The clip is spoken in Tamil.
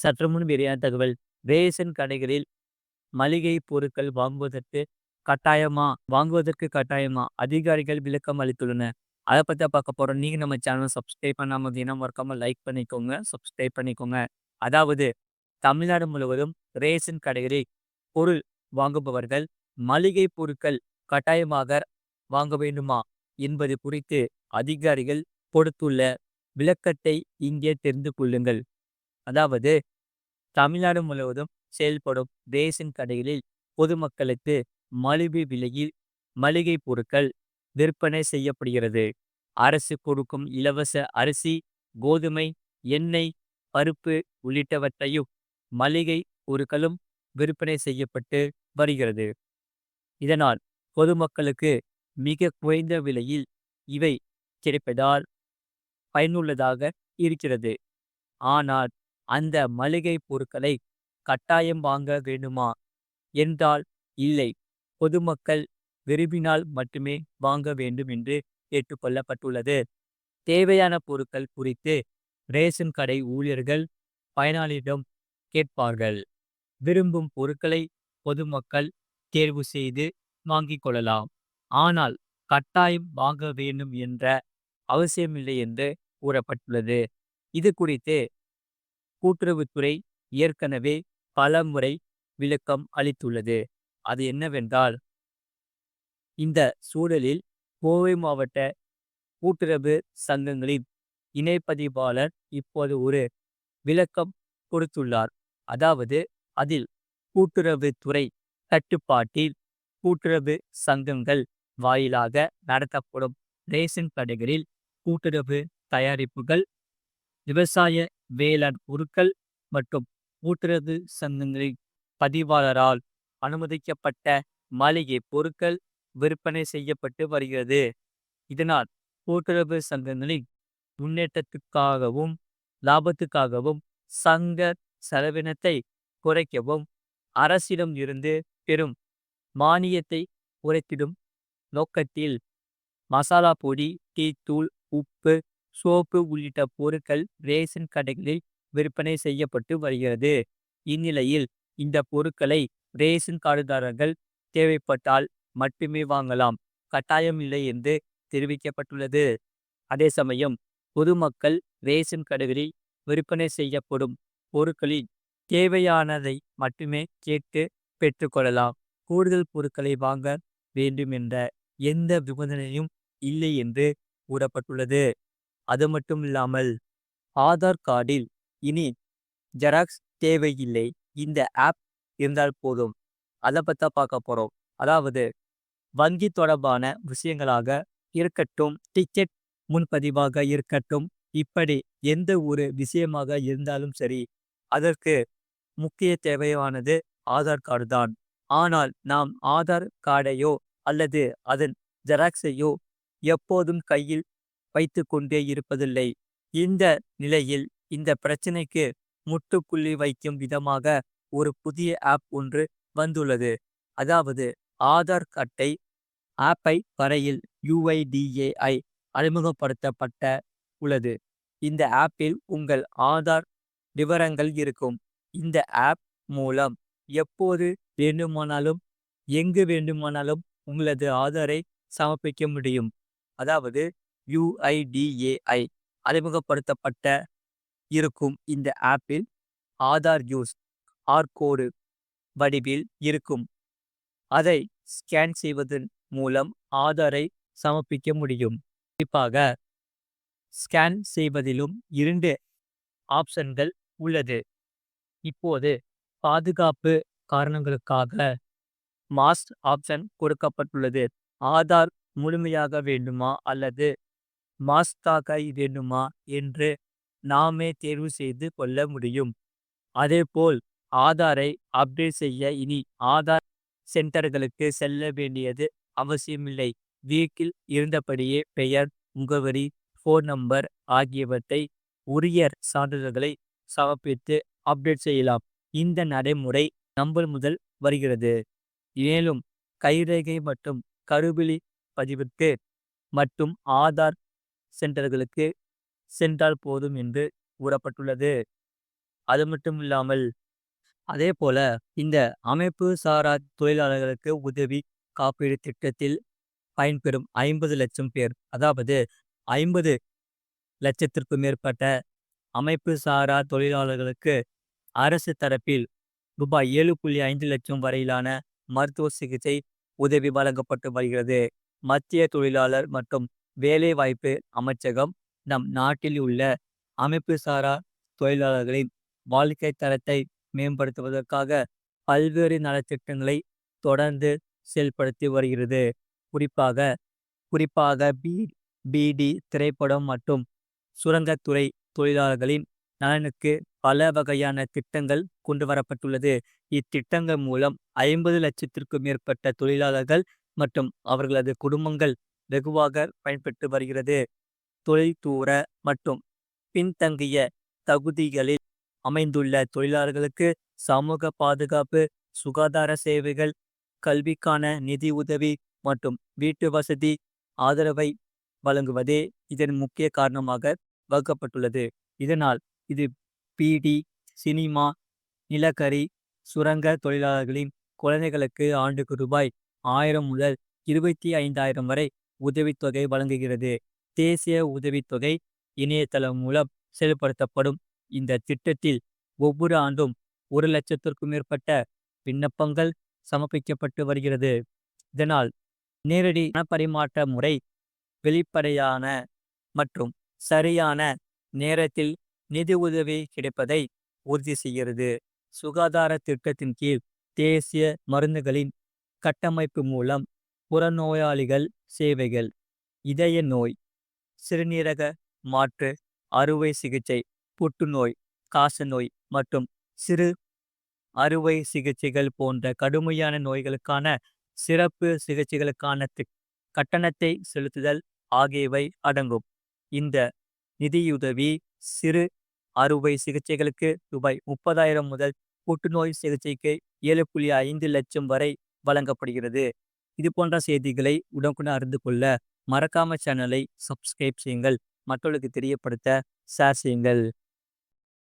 சற்று முன் வெளியான தகவல் ரேஷன் கடைகளில் மளிகை பொருட்கள் வாங்குவதற்கு கட்டாயமா வாங்குவதற்கு கட்டாயமா அதிகாரிகள் விளக்கம் அளித்துள்ளனர் அதை பற்றி பார்க்க போறோம். நீங்க நம்ம சேனல் சப்ஸ்கிரைப் பண்ணாமல் இருந்தீங்கன்னா மறக்காம லைக் பண்ணிக்கோங்க சப்ஸ்கிரைப் பண்ணிக்கோங்க. அதாவது தமிழ்நாடு முழுவதும் ரேஷன் கடைகளில் பொருள் வாங்குபவர்கள் மளிகை பொருட்கள் கட்டாயமாக வாங்க வேண்டுமா என்பது குறித்து அதிகாரிகள் கொடுத்துள்ள விளக்கத்தை இங்கே தெரிந்து கொள்ளுங்கள். அதாவது தமிழ்நாடு முழுவதும் செயல்படும் ரேஷன் கடைகளில் பொதுமக்களுக்கு மலிவு விலையில் மளிகை பொருட்கள் விற்பனை செய்யப்படுகிறது. அரசு கொடுக்கும் இலவச அரிசி கோதுமை எண்ணெய் பருப்பு உள்ளிட்டவற்றையும் மளிகை பொருட்களும் விற்பனை செய்யப்பட்டு வருகிறது. இதனால் பொதுமக்களுக்கு மிக குறைந்த விலையில் இவை கிடைப்பதால் பயனுள்ளதாக இருக்கிறது. ஆனால் அந்த மளிகை பொருட்களை கட்டாயம் வாங்க வேண்டுமா? என்றால் இல்லை. பொதுமக்கள் விரும்பினால் மட்டுமே வாங்க வேண்டும் என்று கேட்டுக்கொள்ளப்பட்டுள்ளது தேவையான பொருட்கள் குறித்து ரேஷன் கடை ஊழியர்கள் பயனாளியிடம் கேட்பார்கள். விரும்பும் பொருட்களை பொதுமக்கள் தேர்வு செய்து வாங்கிக் கொள்ளலாம். ஆனால் கட்டாயம் வாங்க வேண்டும் என்ற அவசியமில்லை என்று கூறப்பட்டுள்ளது. இது குறித்து கூட்டுறவுத்துறை ஏற்கனவே பல முறை விளக்கம் அளித்துள்ளது. அது என்னவென்றால் இந்த சூழலில் கோவை மாவட்ட கூட்டுறவு சங்கங்களின் இணைப்பதிவாளர் இப்போது ஒரு விளக்கம் கொடுத்துள்ளார். அதாவது அதில் கூட்டுறவுத்துறை கட்டுப்பாட்டில் கூட்டுறவு சங்கங்கள் வாயிலாக நடத்தப்படும் ரேஷன் கடைகளில் கூட்டுறவு தயாரிப்புகள் விவசாய வேளாண் பொருட்கள் மற்றும் கூட்டுறவு சங்கங்களின் பதிவாளரால் அனுமதிக்கப்பட்ட மளிகை பொருட்கள் விற்பனை செய்யப்பட்டு வருகிறது. இதனால் கூட்டுறவு சங்கங்களின் முன்னேற்றத்துக்காகவும் லாபத்துக்காகவும் சங்க செலவினத்தை குறைக்கவும் அரசிடம் இருந்து பெரும் மானியத்தை குறைத்திடும் நோக்கத்தில் மசாலா பொடி டீ தூள் உப்பு சோப்பு உள்ளிட்ட பொருட்கள் ரேஷன் கடைகளில் விற்பனை செய்யப்பட்டு வருகிறது. இந்நிலையில் இந்த பொருட்களை ரேஷன் கார்டுதாரர்கள் தேவைப்பட்டால் மட்டுமே வாங்கலாம். கட்டாயம் இல்லை என்று தெரிவிக்கப்பட்டுள்ளது. அதே சமயம் பொதுமக்கள் ரேஷன் கடைகளில் விற்பனை செய்யப்படும் பொருட்களில் தேவையானதை மட்டுமே கேட்டு பெற்றுக்கொள்ளலாம் கூடுதல் பொருட்களை வாங்க வேண்டும் என்ற எந்த நிபந்தனையும் இல்லை என்று கூறப்பட்டுள்ளது. அது மட்டும் இல்லாமல் ஆதார் கார்டில் இனி ஜெராக்ஸ் தேவையில்லை. இந்த ஆப் இருந்தால் போதும். அதை பற்றி பார்க்க போகிறோம் அதாவது வங்கி தொடர்பான விஷயங்களாக இருக்கட்டும் டிக்கெட் முன்பதிவாக இருக்கட்டும் இப்படி எந்த ஒரு விஷயமாக இருந்தாலும் சரி அதற்கு முக்கிய தேவையானது ஆதார் கார்டு தான். ஆனால் நாம் ஆதார் கார்டையோ அல்லது அதன் ஜெராக்ஸையோ எப்போதும் கையில் வைத்து கொண்டே இருப்பதில்லை. இந்த நிலையில் இந்த பிரச்சனைக்கு முட்டுப்புள்ளி வைக்கும் விதமாக ஒரு புதிய ஆப் ஒன்று வந்துள்ளது. அதாவது ஆதார் அட்டை ஆப்பை வரையில் யுஐடிஏஐ அறிமுகப்படுத்தப்பட்ட உள்ளது. இந்த ஆப்பில் உங்கள் ஆதார் விவரங்கள் இருக்கும். இந்த ஆப் மூலம் எப்போது வேண்டுமானாலும் எங்கு வேண்டுமானாலும் உங்களது ஆதாரை சமர்ப்பிக்க முடியும். அதாவது யுஐடிஏஐ அறிமுகப்படுத்தப்பட்ட இருக்கும் இந்த ஆப்பில் ஆதார் யூஸ் ஆர் கோடு வடிவில் இருக்கும். அதை ஸ்கேன் செய்வதன் மூலம் ஆதாரை சமர்ப்பிக்க முடியும். குறிப்பாக ஸ்கேன் செய்வதிலும் இரண்டு ஆப்ஷன்கள் உள்ளது. இப்போது பாதுகாப்பு காரணங்களுக்காக மாஸ்ட் ஆப்ஷன் கொடுக்கப்பட்டுள்ளது. ஆதார் முழுமையாக வேண்டுமா அல்லது மாஸ்காக வேண்டுமா என்று நாமே தேர்வு செய்து கொள்ள முடியும். அதேபோல் ஆதாரை அப்டேட் செய்ய இனி ஆதார் சென்டர்களுக்கு செல்ல வேண்டியது அவசியமில்லை. வீட்டில் இருந்தபடியே பெயர் முகவரி ஃபோன் நம்பர் ஆகியவற்றை உரிய சான்றிதழ்களை சமர்ப்பித்து அப்டேட் செய்யலாம். இந்த நடைமுறை நம்பல் முதல் வருகிறது. மேலும் கைரேகை மற்றும் கருவிழி பதிவிற்கு மட்டும் ஆதார் சென்டர்களுக்கு சென்றால் போதும் என்று கூறப்பட்டுள்ளது. அது மட்டும் இல்லாமல் அதேபோல இந்த அமைப்பு சாரா தொழிலாளர்களுக்கு உதவி காப்பீடு திட்டத்தில் பயன்பெறும் ஐம்பது லட்சம் பேர் அதாவது ஐம்பது லட்சத்திற்கும் மேற்பட்ட அமைப்பு சாரா தொழிலாளர்களுக்கு அரசு தரப்பில் ரூபாய் ஏழு புள்ளி ஐந்து லட்சம் வரையிலான மருத்துவ சிகிச்சை உதவி வழங்கப்பட்டு வருகிறது. மத்திய தொழிலாளர் மற்றும் வேலைவாய்ப்பு அமைச்சகம் நம் நாட்டில் உள்ள அமைப்பு சாரா தொழிலாளர்களின் வாழ்க்கை தரத்தை மேம்படுத்துவதற்காக பல்வேறு நலத்திட்டங்களை தொடர்ந்து செயல்படுத்தி வருகிறது. குறிப்பாக குறிப்பாக பி பிடி திரைப்படம் மற்றும் சுரங்கத்துறை தொழிலாளர்களின் நலனுக்கு பல வகையான திட்டங்கள் கொண்டு வரப்பட்டுள்ளது. இத்திட்டங்கள் மூலம் ஐம்பது லட்சத்திற்கும் மேற்பட்ட தொழிலாளர்கள் மற்றும் அவர்களது குடும்பங்கள் வெகுவாக பயன்பெற்று வருகிறது. தொழில்தூர மற்றும் பின்தங்கிய தகுதிகளில் அமைந்துள்ள தொழிலாளர்களுக்கு சமூக பாதுகாப்பு சுகாதார சேவைகள் கல்விக்கான நிதி உதவி மற்றும் வீட்டு வசதி ஆதரவை வழங்குவதே இதன் முக்கிய காரணமாக வகுக்கப்பட்டுள்ளது. இதனால் இது பீடி சினிமா நிலக்கரி சுரங்க தொழிலாளர்களின் குழந்தைகளுக்கு ஆண்டுக்கு ரூபாய் ஆயிரம் முதல் இருபத்தி ஐந்தாயிரம் வரை உதவித்தொகை வழங்குகிறது. தேசிய உதவித்தொகை இணையதளம் மூலம் செயல்படுத்தப்படும் இந்த திட்டத்தில் ஒவ்வொரு ஆண்டும் ஒரு லட்சத்திற்கும் மேற்பட்ட விண்ணப்பங்கள் சமர்ப்பிக்கப்பட்டு வருகிறது. இதனால் நேரடி பணப்பரிமாற்ற முறை வெளிப்படையான மற்றும் சரியான நேரத்தில் நிதி உதவி கிடைப்பதை உறுதி செய்கிறது. சுகாதார திட்டத்தின் கீழ் தேசிய மருந்துகளின் கட்டமைப்பு மூலம் புறநோயாளிகள் சேவைகள் இதய நோய் சிறுநீரக மாற்று அறுவை சிகிச்சை புற்றுநோய் காசநோய் மற்றும் சிறு அறுவை சிகிச்சைகள் போன்ற கடுமையான நோய்களுக்கான சிறப்பு சிகிச்சைகளுக்கான கட்டணத்தை செலுத்துதல் ஆகியவை அடங்கும். இந்த நிதியுதவி சிறு அறுவை சிகிச்சைகளுக்கு ரூபாய் முப்பதாயிரம் முதல் புற்றுநோய் சிகிச்சைக்கு ஏழு புள்ளி ஐந்து லட்சம் வரை வழங்கப்படுகிறது. இது போன்ற செய்திகளை உடனுக்குடன் அறிந்து கொள்ள மறக்காம சேனலை சப்ஸ்கிரைப் செய்யுங்கள். மற்றவர்களுக்கு தெரியப்படுத்த ஷேர் செய்யுங்கள்.